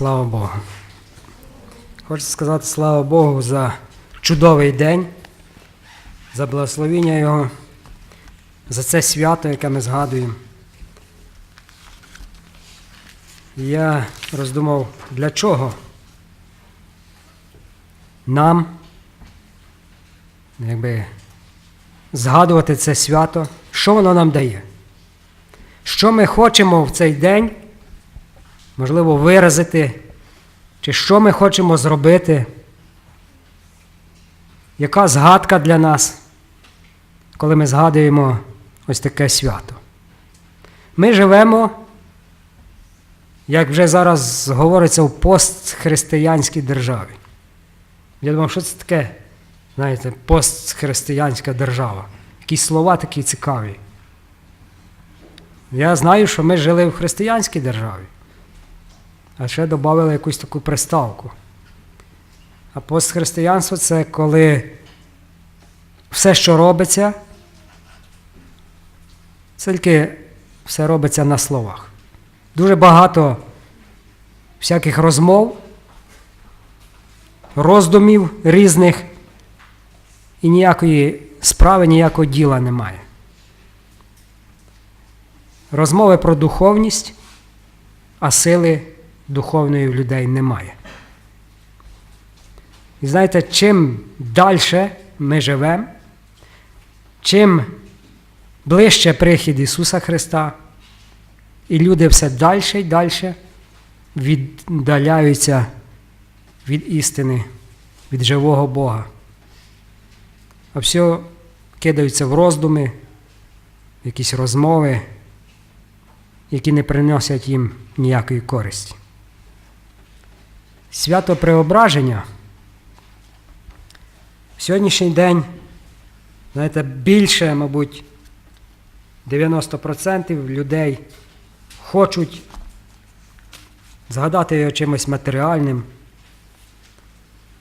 Слава Богу. Хочу сказати слава Богу за чудовий день, за благословіння Його, за це свято, яке ми згадуємо. Я роздумав, для чого нам якби, згадувати це свято, що воно нам дає. Що ми хочемо в цей день, можливо, виразити, чи що ми хочемо зробити, яка згадка для нас, коли ми згадуємо ось таке свято. Ми живемо, як вже зараз говориться, в постхристиянській державі. Я думав, що це таке, знаєте, постхристиянська держава. Якісь слова такі цікаві. Я знаю, що ми жили в християнській державі, а ще додали якусь таку приставку. А постхристиянство це коли все, що робиться, тільки все робиться на словах. Дуже багато всяких розмов, роздумів різних, і ніякої справи, ніякого діла немає. Розмови про духовність, а сили духовної в людей немає. І знаєте, чим далі ми живемо, чим ближче прихід Ісуса Христа, і люди все далі і далі віддаляються від істини, від живого Бога. А все кидаються в роздуми, якісь розмови, які не приносять їм ніякої користі. Свято Преображення. В сьогоднішній день, знаєте, більше, мабуть, 90% людей хочуть згадати його чимось матеріальним,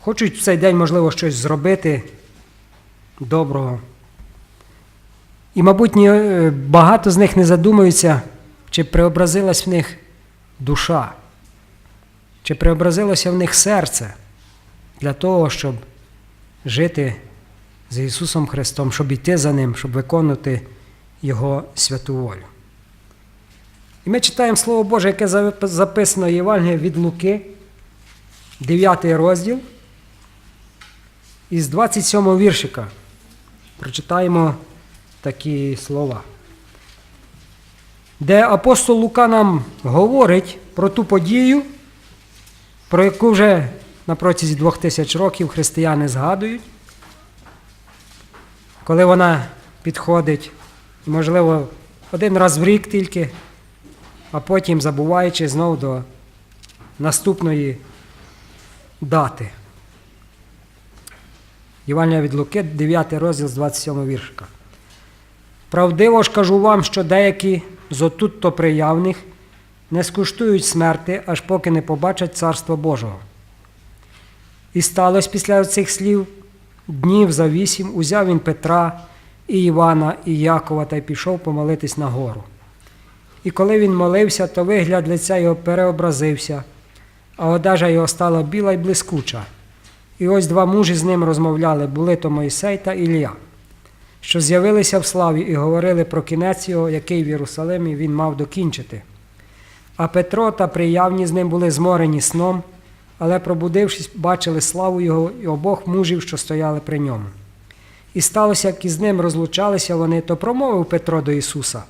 хочуть в цей день, можливо, щось зробити доброго. І, мабуть, е, багато з них не задумуються, чи преобразилась в них душа, чи преобразилося в них серце для того, щоб жити з Ісусом Христом, щоб йти за Ним, щоб виконувати Його святу волю. І ми читаємо Слово Боже, яке записано в Євангелії від Луки, 9 розділ, із 27 віршика. Прочитаємо такі слова. Де апостол Лука нам говорить про ту подію, про яку вже на протязі двох тисяч років християни згадують, коли вона підходить, можливо, один раз в рік тільки, а потім забуваючи знову до наступної дати. Євангелія від Луки, 9 розділ з 27 віршика. Правдиво ж кажу вам, що деякі з отут-то приявних не скуштують смерти, аж поки не побачать Царство Божого. І сталося після цих слів днів за вісім узяв він Петра і Івана і Якова та й пішов помолитись на гору. І коли він молився, то вигляд лиця його переобразився, а одежа його стала біла й блискуча. І ось два мужі з ним розмовляли, були то Мойсей та Ілля, що з'явилися в славі і говорили про кінець його, який в Єрусалимі він мав докінчити. А Петро та приявні з ним були зморені сном, але, пробудившись, бачили славу його і обох мужів, що стояли при ньому. І сталося, як із ним розлучалися вони, то промовив Петро до Ісуса: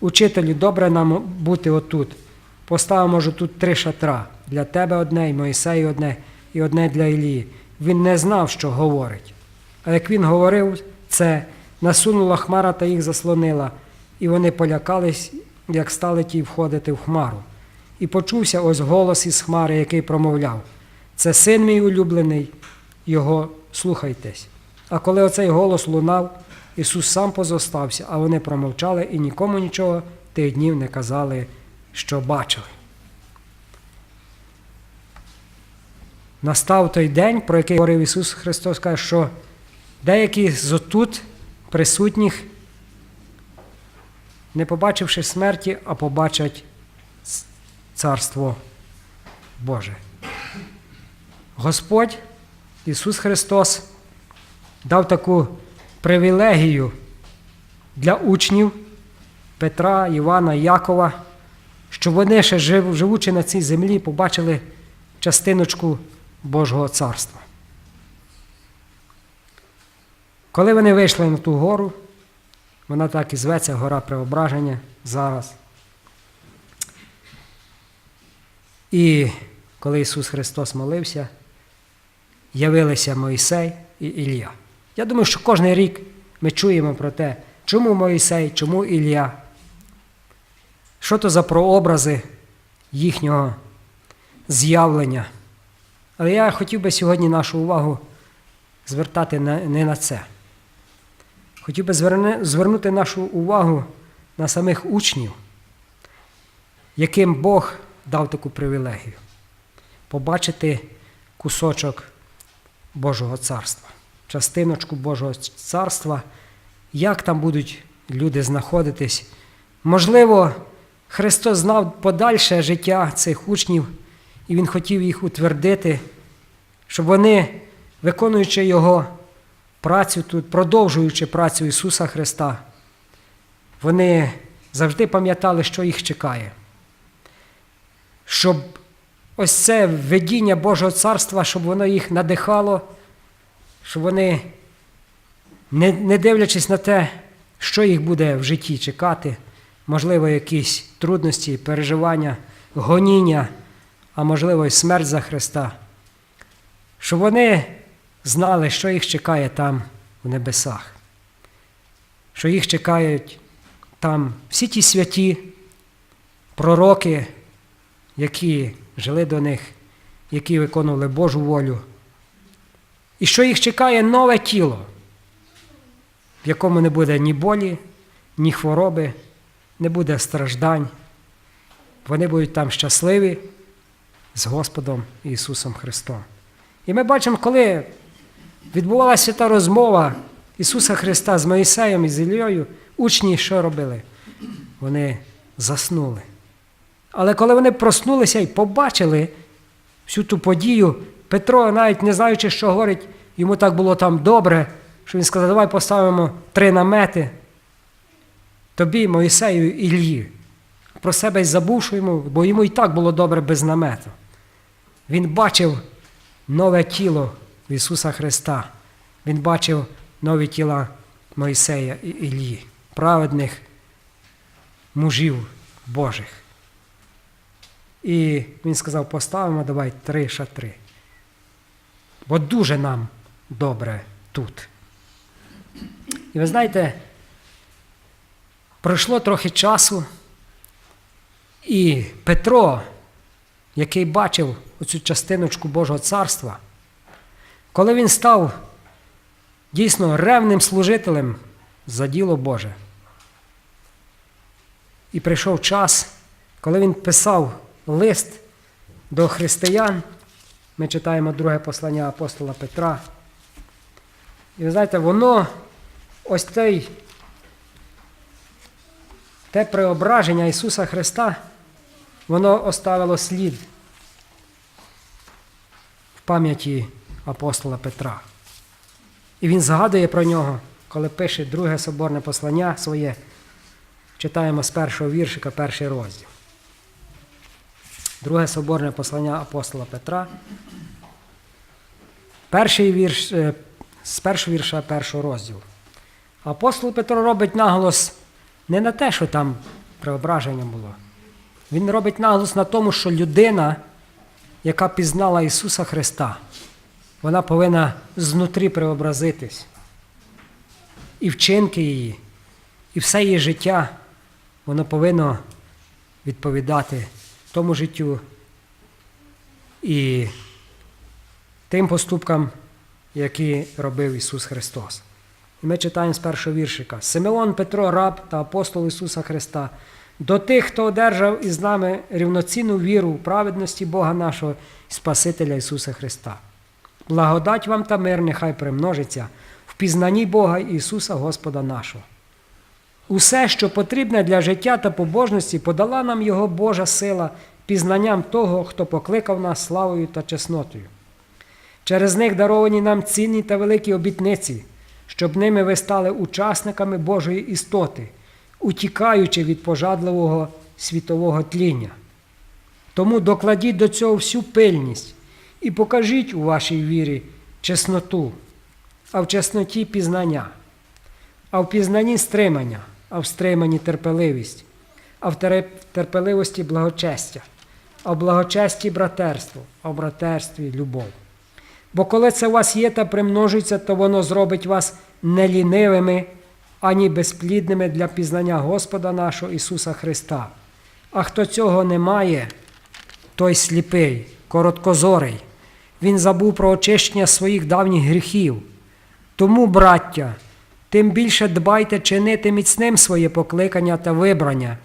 Учителю, добре нам бути отут. Поставимо ж тут три шатра для тебе одне, і Моїсею одне, і одне для Ілії. Він не знав, що говорить. А як він говорив це, насунула хмара та їх заслонила, і вони полякались, як стали ті входити в хмару. І почувся ось голос із хмари, який промовляв: Це син мій улюблений, його слухайтесь. А коли оцей голос лунав, Ісус сам позостався, а вони промовчали і нікому нічого тих днів не казали, що бачили. Настав той день, про який говорив Ісус Христос, каже, що деякі з отут присутніх, не побачивши смерті, а побачать царство Боже. Господь Ісус Христос дав таку привілегію для учнів Петра, Івана, Якова, щоб вони ще живучи на цій землі, побачили частиночку Божого царства. Коли вони вийшли на ту гору, вона так і зветься гора Преображення зараз. І коли Ісус Христос молився, явилися Моїсей і Ілля. Я думаю, що кожен рік ми чуємо про те, чому Моїсей, чому Ілля, що то за прообрази їхнього з'явлення. Але я хотів би сьогодні нашу увагу звертати не на це. Хотів би звернути нашу увагу на самих учнів, яким Бог дав таку привілегію побачити кусочок Божого царства, частиночку Божого царства, як там будуть люди знаходитись. Можливо, Христос знав подальше життя цих учнів, і Він хотів їх утвердити, щоб вони, виконуючи Його працю тут, продовжуючи працю Ісуса Христа, вони завжди пам'ятали, що їх чекає. Щоб ось це видіння Божого царства, щоб воно їх надихало, щоб вони, не, не дивлячись на те, що їх буде в житті чекати, можливо, якісь трудності, переживання, гоніння, а можливо, і смерть за Христа, щоб вони знали, що їх чекає там в небесах, що їх чекають там всі ті святі пророки, які жили до них, які виконували Божу волю. І що їх чекає нове тіло, в якому не буде ні болі, ні хвороби, не буде страждань. Вони будуть там щасливі з Господом Ісусом Христом. І ми бачимо, коли відбувалася та розмова Ісуса Христа з Моїсеєм і з Іллею, учні що робили? Вони заснули. Але коли вони проснулися і побачили всю ту подію, Петро, навіть не знаючи, що говорить, йому так було там добре, що він сказав, давай поставимо три намети тобі, Моїсею і Іллі. Про себе й забувши йому, бо йому і так було добре без намету. Він бачив нове тіло Ісуса Христа. Він бачив нові тіла Моїсея і Іллі, праведних мужів Божих. І він сказав, поставимо давай три шатри. Бо дуже нам добре тут. І ви знаєте, пройшло трохи часу, і Петро, який бачив оцю частиночку Божого царства, коли він став дійсно ревним служителем за діло Боже, і прийшов час, коли він писав лист до християн, ми читаємо друге послання апостола Петра. І ви знаєте, воно ось той, те преображення Ісуса Христа, воно оставило слід в пам'яті апостола Петра. І він згадує про нього, коли пише друге соборне послання своє, читаємо з першого віршика, перший розділ. Друге соборне послання апостола Петра. Перший вірш, е, з першого вірша першого розділу. Апостол Петро робить наголос не на те, що там преображення було. Він робить наголос на тому, що людина, яка пізнала Ісуса Христа, вона повинна знутрі преобразитись. І вчинки її, і все її життя, воно повинно відповідати тому життю і тим поступкам, які робив Ісус Христос. І ми читаємо з першого віршика. Симеон Петро, раб та апостол Ісуса Христа, до тих, хто одержав із нами рівноцінну віру в праведності Бога нашого Спасителя Ісуса Христа. Благодать вам та мир нехай примножиться в пізнанні Бога Ісуса Господа нашого. Усе, що потрібне для життя та побожності, подала нам Його Божа сила пізнанням того, хто покликав нас славою та чеснотою. Через них даровані нам цінні та великі обітниці, щоб ними ви стали учасниками Божої істоти, утікаючи від пожадливого світового тління. Тому докладіть до цього всю пильність і покажіть у вашій вірі чесноту, а в чесноті пізнання, а в пізнанні стримання, а в стриманні терпеливість, а в терпеливості благочестя, а в благочесті братерство, а в братерстві любов. Бо коли це у вас є та примножується, то воно зробить вас не лінивими, ані безплідними для пізнання Господа нашого Ісуса Христа. А хто цього не має, той сліпий, короткозорий. Він забув про очищення своїх давніх гріхів. Тому, браття, тим більше дбайте чинити міцним своє покликання та вибрання,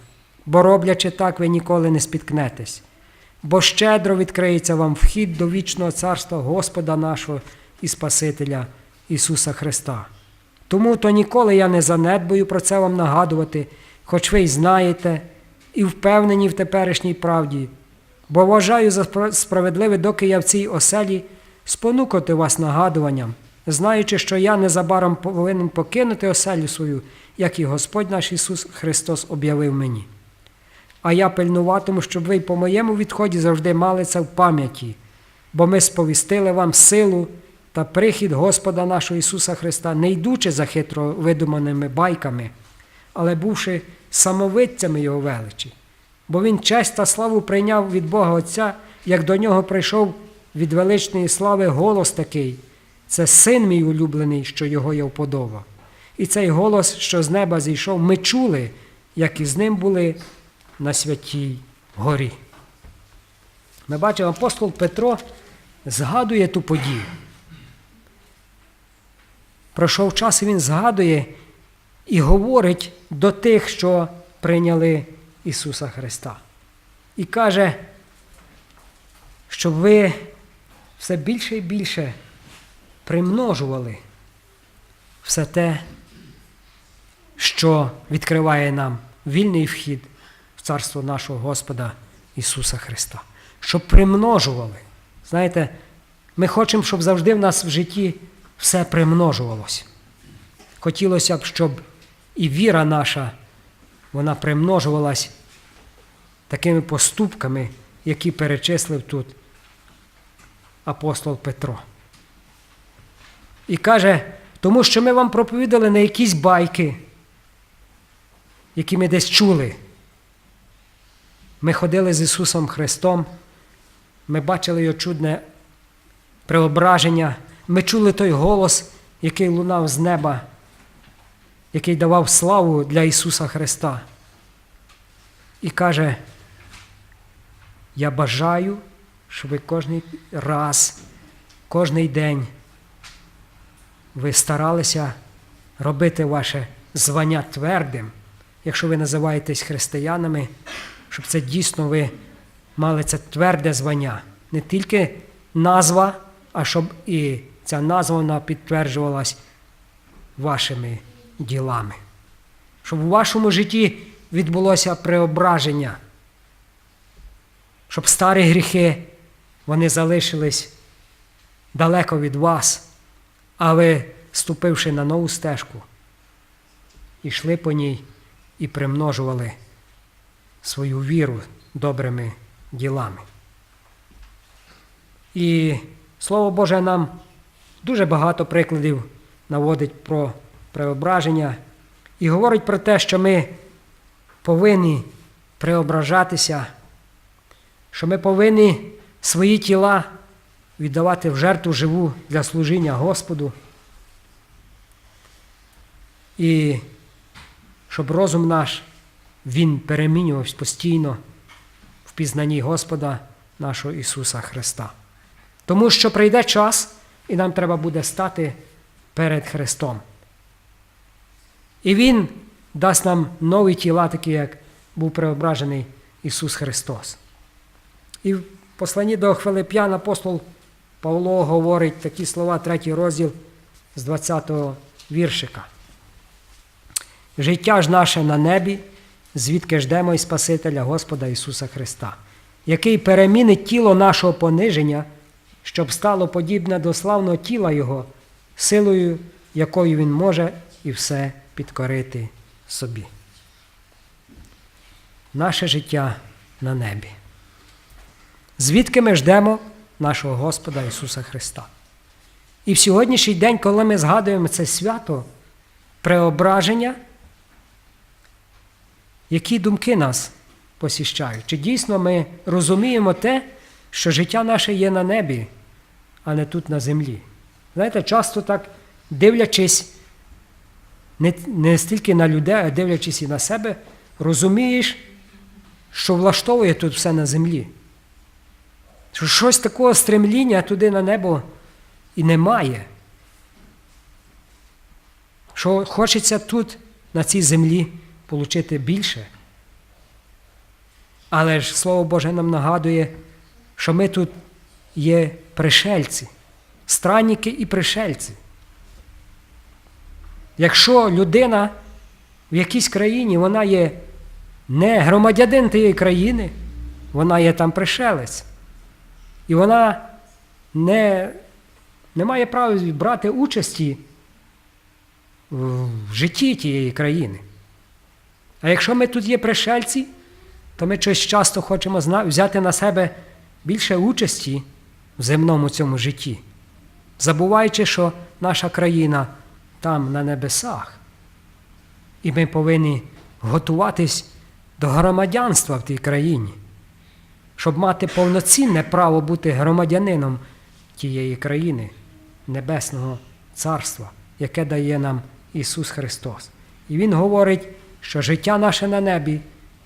бо роблячи так, ви ніколи не спіткнетесь. Бо щедро відкриється вам вхід до вічного царства Господа нашого і Спасителя Ісуса Христа. Тому то ніколи я не занедбую про це вам нагадувати, хоч ви й знаєте, і впевнені в теперішній правді, бо вважаю за справедливе, доки я в цій оселі спонукати вас нагадуванням, знаючи, що я незабаром повинен покинути оселю свою, як і Господь наш Ісус Христос об'явив мені. А я пильнуватиму, щоб ви по моєму відході завжди мали це в пам'яті, бо ми сповістили вам силу та прихід Господа нашого Ісуса Христа, не йдучи за хитро видуманими байками, але бувши самовидцями Його величі. Бо Він честь та славу прийняв від Бога Отця, як до нього прийшов від величної слави голос такий. Це син мій улюблений, що його я вподобав. І цей голос, що з неба зійшов, ми чули, як із ним були на святій горі. Ми бачимо, апостол Петро згадує ту подію. Пройшов час, і він згадує і говорить до тих, що прийняли Ісуса Христа. І каже, щоб ви все більше і більше примножували все те, що відкриває нам вільний вхід в царство нашого Господа Ісуса Христа. Щоб примножували. Знаєте, ми хочемо, щоб завжди в нас в житті все примножувалося. Хотілося б, щоб і віра наша, вона примножувалась такими поступками, які перечислив тут апостол Петро. І каже, тому що ми вам проповідали не якісь байки, які ми десь чули. Ми ходили з Ісусом Христом, ми бачили Його чудне преображення, ми чули той голос, який лунав з неба, який давав славу для Ісуса Христа. І каже, я бажаю, щоб ви кожний раз, кожний день ви старалися робити ваше звання твердим, якщо ви називаєтесь християнами, щоб це дійсно ви мали це тверде звання. Не тільки назва, а щоб і ця назва вона підтверджувалась вашими ділами. Щоб у вашому житті відбулося преображення, щоб старі гріхи вони залишились далеко від вас, а ви, ступивши на нову стежку, йшли по ній і примножували свою віру добрими ділами. І Слово Боже нам дуже багато прикладів наводить про преображення і говорить про те, що ми повинні преображатися, що ми повинні свої тіла віддавати в жертву живу для служіння Господу. І щоб розум наш він перемінювався постійно в пізнанні Господа нашого Ісуса Христа. Тому що прийде час, і нам треба буде стати перед Христом. І Він дасть нам нові тіла, такі, як був преображений Ісус Христос. І в посланні до Хвилип'ян апостол Павло говорить такі слова, третій розділ з 20-го віршика. Життя ж наше на небі, звідки ждемо і Спасителя Господа Ісуса Христа, який перемінить тіло нашого пониження, щоб стало подібне до славного тіла Його, силою, якою Він може і все підкорити собі. Наше життя на небі. Звідки ми ждемо нашого Господа Ісуса Христа? І в сьогоднішній день, коли ми згадуємо це свято преображення, які думки нас посіщають? Чи дійсно ми розуміємо те, що життя наше є на небі, а не тут на землі? Знаєте, часто так дивлячись не, не стільки на людей, а дивлячись і на себе, розумієш, що влаштовує тут все на землі. Що щось такого стремління туди на небо і немає. Що хочеться тут, на цій землі, отримати більше. Але ж Слово Боже нам нагадує, що ми тут є пришельці, странники і пришельці. Якщо людина в якійсь країні, вона є не громадянин тієї країни, вона є там пришелець. І вона не, не має права брати участі в житті тієї країни. А якщо ми тут є пришельці, то ми щось часто хочемо взяти на себе більше участі в земному цьому житті, забуваючи, що наша країна там на небесах. І ми повинні готуватись до громадянства в тій країні, щоб мати повноцінне право бути громадянином тієї країни, Небесного Царства, яке дає нам Ісус Христос. І Він говорить, що життя наше на небі,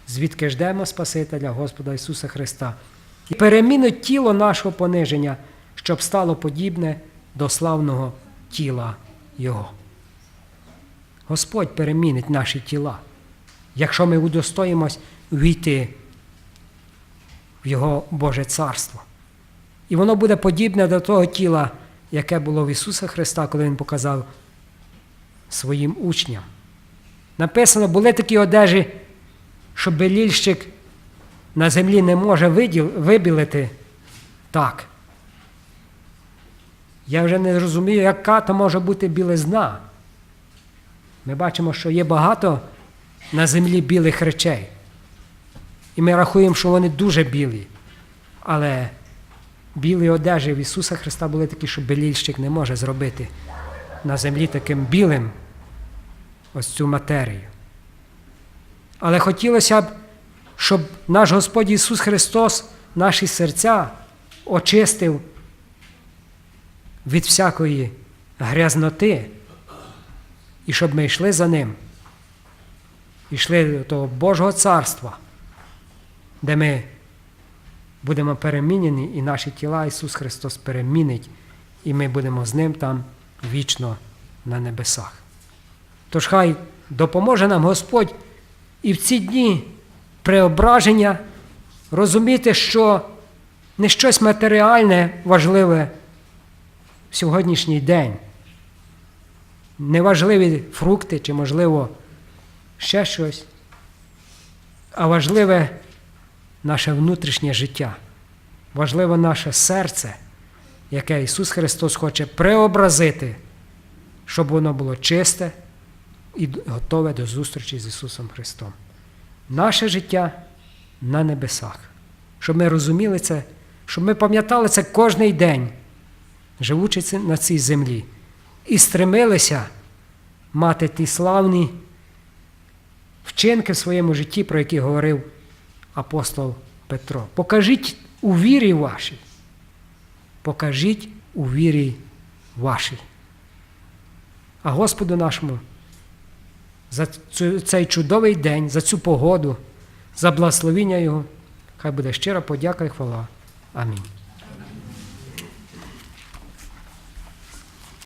звідки ждемо Спасителя Господа Ісуса Христа, і перемінить тіло нашого пониження, щоб стало подібне до славного тіла Його. Господь перемінить наші тіла, якщо ми удостоїмось війти в Його Боже Царство. І воно буде подібне до того тіла, яке було в Ісуса Христа, коли Він показав своїм учням. Написано, були такі одежі, що белільщик на землі не може вибілити так. Я вже не розумію, яка то може бути білизна. Ми бачимо, що є багато на землі білих речей. І ми рахуємо, що вони дуже білі. Але білі одежі в Ісуса Христа були такі, що белільщик не може зробити на землі таким білим ось цю матерію. Але хотілося б, щоб наш Господь Ісус Христос наші серця очистив від всякої грязноти, і щоб ми йшли за Ним, йшли до того Божого Царства, де ми будемо перемінені, і наші тіла Ісус Христос перемінить, і ми будемо з Ним там вічно на небесах. Тож хай допоможе нам Господь і в ці дні преображення розуміти, що не щось матеріальне важливе в сьогоднішній день. Неважливі фрукти чи, можливо, ще щось, а важливе наше внутрішнє життя, важливе наше серце, яке Ісус Христос хоче преобразити, щоб воно було чисте і готове до зустрічі з Ісусом Христом. Наше життя на небесах. Щоб ми розуміли це, щоб ми пам'ятали це кожний день, живучи на цій землі, і стремилися мати ті славні вчинки в своєму житті, про які говорив апостол Петро. Покажіть у вірі вашій. Покажіть у вірі вашій. А Господу нашому за цей чудовий день, за цю погоду, за благословіння Його. Хай буде щира подяка і хвала. Амінь.